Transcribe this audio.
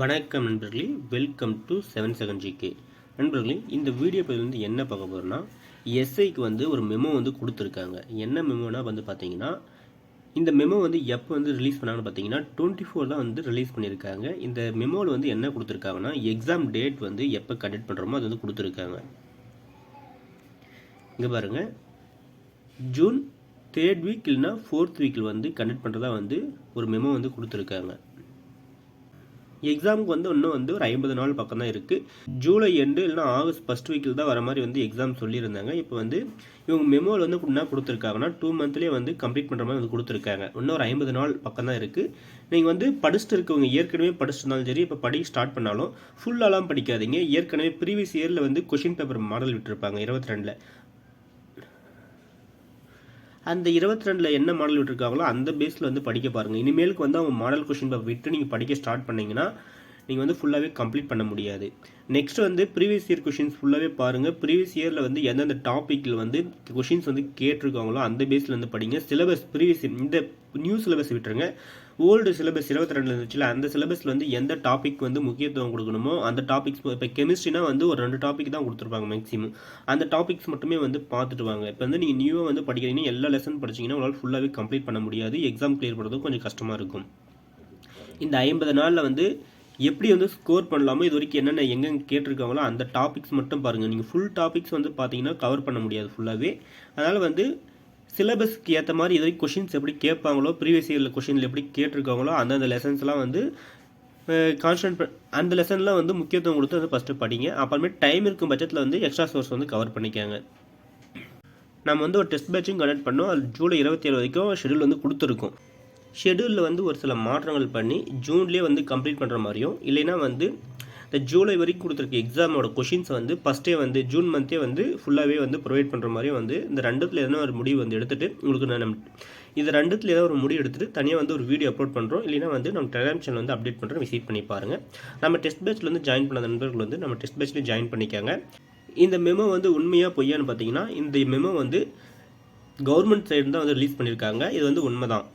வணக்கம் நண்பர்களே. Welcome to seven second GK நண்பர்களே இந்த வீடியோ பதில் வந்து என்ன பார்க்க போகிறோன்னா எஸ்ஐக்கு வந்து ஒரு மெமோ வந்து கொடுத்துருக்காங்க. என்ன மெமோனா வந்து பார்த்தீங்கன்னா இந்த மெமோ வந்து எப்போ வந்து ரிலீஸ் பண்ணாங்கன்னு பார்த்தீங்கன்னா டுவெண்ட்டி ஃபோர் தான் வந்து ரிலீஸ் பண்ணியிருக்காங்க. இந்த மெமோவில் வந்து என்ன கொடுத்துருக்காங்கன்னா எக்ஸாம் டேட் வந்து எப்போ கண்டக்ட் பண்ணுறோமோ அது வந்து கொடுத்துருக்காங்க. இங்கே பாருங்கள் ஜூன் தேர்ட் வீக் இல்லைனா ஃபோர்த் வீக்கில் வந்து கண்டக்ட் பண்ணுறதா வந்து ஒரு மெமோ வந்து கொடுத்துருக்காங்க. எக்ஸாமுக்கு வந்து இன்னும் வந்து ஒரு ஐம்பது நாள் பக்கம் தான் இருக்குது ஜூலை எண்டு இல்லைனா ஆகஸ்ட் ஃபஸ்ட் வீக்கில் தான் வர மாதிரி வந்து எக்ஸாம் சொல்லியிருந்தாங்க. இப்போ வந்து இவங்க மெமோவில் வந்து என்ன கொடுத்துருக்காங்கன்னா டூ மந்த்லேயே வந்து கம்ப்ளீட் பண்ணுற மாதிரி வந்து கொடுத்துருக்காங்க. இன்னும் ஒரு ஐம்பது நாள் பக்கம் தான் இருக்குது நீங்கள் வந்து படிச்சுட்டு இருக்கவங்க ஏற்கனவே படிச்சுட்டு இருந்தாலும் சரி இப்போ படிக்க ஸ்டார்ட் பண்ணாலும் ஃபுல்லாலாம் படிக்காதீங்க. ஏற்கனவே ப்ரீவியஸ் இயரில் வந்து கொஷின் பேப்பர் மாடல் விட்டுருப்பாங்க இருபத்தி ரெண்டில். அந்த இருபத்தி ரெண்டில் என்ன மாடல் விட்டுருக்காங்களோ அந்த பேஸில் வந்து படிக்க பாருங்கள் இனிமேலுக்கு வந்து அவங்க மாடல் கொஷின் விட்டு நீங்கள் படிக்க ஸ்டார்ட் பண்ணிங்கன்னா நீங்கள் வந்து ஃபுல்லாகவே கம்ப்ளீட் பண்ண முடியாது. நெக்ஸ்ட் வந்து ப்ரீவியஸ் இயர் கொஷின்ஸ் ஃபுல்லாகவே பாருங்கள் ப்ரீவியஸ் இயரில் வந்து எந்தெந்த டாப்பிக்கில் வந்து கொஷின்ஸ் வந்து கேட்டிருக்காங்களோ அந்த பேஸில் வந்து படிங்க. சிலபஸ் ப்ரீவியஸ் இந்த நியூ சிலபஸ் விட்டுருங்க. ஓல்டு சிலபஸ் இருபத்தி ரெண்டு இருந்துச்சுல அந்த சிலபஸில் வந்து எந்த டாபிக் வந்து முக்கியத்துவம் கொடுக்கணுமோ அந்த டாபிக்ஸ் இப்போ கெமிஸ்ட்ரினா வந்து ஒரு ரெண்டு டாபிக் தான் கொடுத்துருப்பாங்க மேக்ஸிமம் அந்த டாபிக்ஸ் மட்டுமே வந்து பார்த்துட்டு வாங்க. இப்போ வந்து நீங்கள் நியூவாக வந்து படிக்கிறீங்கன்னா எல்லா லெசன் படிச்சிங்கன்னா உங்களால் ஃபுல்லாகவே கம்ப்ளீட் பண்ண முடியாது. எக்ஸாம் கிளியர் பண்ணுறதும் கொஞ்சம் கஷ்டமாக இருக்கும். இந்த ஐம்பது நாளில் வந்து எப்படி வந்து ஸ்கோர் பண்ணலாமோ இது வரைக்கும் என்னென்ன எங்கெங்கே கேட்டிருக்காங்களோ அந்த டாபிக்ஸ் மட்டும் பாருங்கள் நீங்கள் ஃபுல் டாபிக்ஸ் வந்து பார்த்தீங்கன்னா கவர் பண்ண முடியாது ஃபுல்லாகவே அதனால் வந்து சிலபஸ்க்கு ஏற்ற மாதிரி இது வரைக்கும் கொஷின்ஸ் எப்படி கேட்பாங்களோ ப்ரீவியஸ் இயரில் கொஷினில் எப்படி கேட்டிருக்காங்களோ அந்தந்த லெசன்ஸ்லாம் வந்து கான்ஸ்டன்ட் அந்த லெசன்லாம் வந்து முக்கியத்துவம் கொடுத்து வந்து ஃபஸ்ட்டு படிங்க. அப்புறமே டைம் இருக்கும் பட்சத்தில் வந்து எக்ஸ்ட்ரா சோர்ஸ் வந்து கவர் பண்ணிக்காங்க. நம்ம வந்து ஒரு டெஸ்ட் பேட்சும் கண்டக்ட் பண்ணோம். அது ஜூலை இருபத்தி ஏழு வரைக்கும் ஷெடியூல் வந்து கொடுத்துருக்கோம். ஷெடியூலில் வந்து ஒரு சில மாற்றங்கள் பண்ணி ஜூன்லேயே வந்து கம்ப்ளீட் பண்ணுற மாதிரியும் இல்லைன்னா வந்து இந்த ஜூலை வரைக்கும் கொடுத்துருக்க எக்ஸாமோட கொஷின்ஸ் வந்து ஃபஸ்ட்டே வந்து ஜூன் மந்த்தே வந்து ஃபுல்லாகவே வந்து ப்ரொவைட் பண்ணுற மாதிரியும் வந்து இந்த ரெண்டுத்தில் எதனா ஒரு முடிவு வந்து எடுத்துகிட்டு உங்களுக்கு நான் இந்த ரெண்டுத்தில் ஏதாவது ஒரு முடிவு எடுத்துகிட்டு தனியாக வந்து ஒரு வீடியோ அப்லோட் பண்ணுறோம் இல்லைனா வந்து நம்ம டெலிகிராம் சேனல் வந்து அப்டேட் பண்ணுறோம் விசிட் பண்ணி பாருங்கள் நம்ம டெஸ்ட் பேட்சில் வந்து ஜாயின் பண்ண நண்பர்கள் வந்து நம்ம டெஸ்ட் பேட்ச்லேயும் ஜாயின் பண்ணிக்காங்க. இந்த மெமோ வந்து உண்மையாக பொய்யான்னு பார்த்தீங்கன்னா இந்த மெமோ வந்து கவர்மெண்ட் சைடு தான் வந்து ரிலீஸ் பண்ணியிருக்காங்க இது வந்து உண்மை தான்